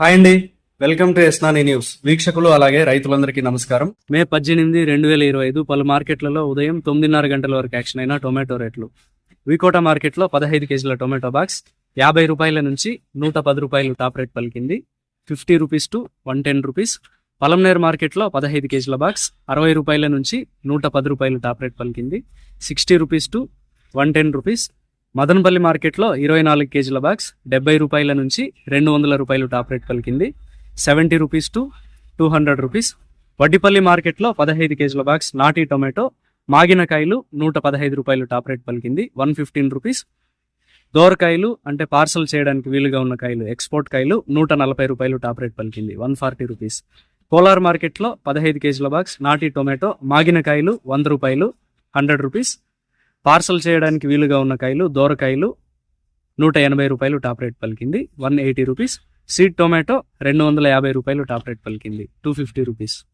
Hi అండి. Welcome to ఎస్నాని news. వీక్షకులు అలాగే రైతులందరికీ నమస్కారం. మే పద్దెనిమిది రెండు వేల ఇరవై ఐదు పలు మార్కెట్లలో ఉదయం తొమ్మిదిన్నర గంటల వరకు యాక్షన్ అయిన టొమాటో రేట్లు. వికోట మార్కెట్లో పదహైదు కేజీల టొమాటో బాక్స్ యాభై రూపాయల నుంచి నూట పది రూపాయలు టాప్ రేట్ పలికింది. Fifty rupees to one ten rupees. Palamaner మార్కెట్లో పదహైదు కేజీల బాక్స్ అరవై రూపాయల నుంచి నూట పది రూపాయలు టాప్ రేట్ పలికింది. Sixty rupees to one ten rupees. Madanapalle మార్కెట్లో ఇరవై నాలుగు కేజీల బాక్స్ డెబ్బై రూపాయల నుంచి రెండు వందల రూపాయలు టాప్ రేట్ పలికింది. Seventy rupees to two hundred rupees. Vaddipalli మార్కెట్లో పదహైదు కేజీల బాక్స్ నాటి టొమాటో మాగిన కాయలు నూట పదహైదు రూపాయలు టాప్ రేట్ పలికింది. One fifteen rupees. దోరకాయలు అంటే పార్సల్ చేయడానికి వీలుగా ఉన్న కాయలు ఎక్స్పోర్ట్ కాయలు నూట నలభై రూపాయలు టాప్ రేట్ పలికింది. One forty rupees. కోలార్ మార్కెట్లో పదహైదు కేజీల బాక్స్ నాటి టొమాటో మాగిన కాయలు వంద రూపాయలు హండ్రెడ్ రూపీస్. పార్సల్ చేయడానికి వీలుగా ఉన్న కాయలు దోరకాయలు నూట ఎనభై రూపాయలు టాప్ రేట్ పలికింది. One eighty rupees. Seed tomato రెండు వందల యాభై రూపాయలు టాప్ రేట్ పలికింది. Two fifty rupees.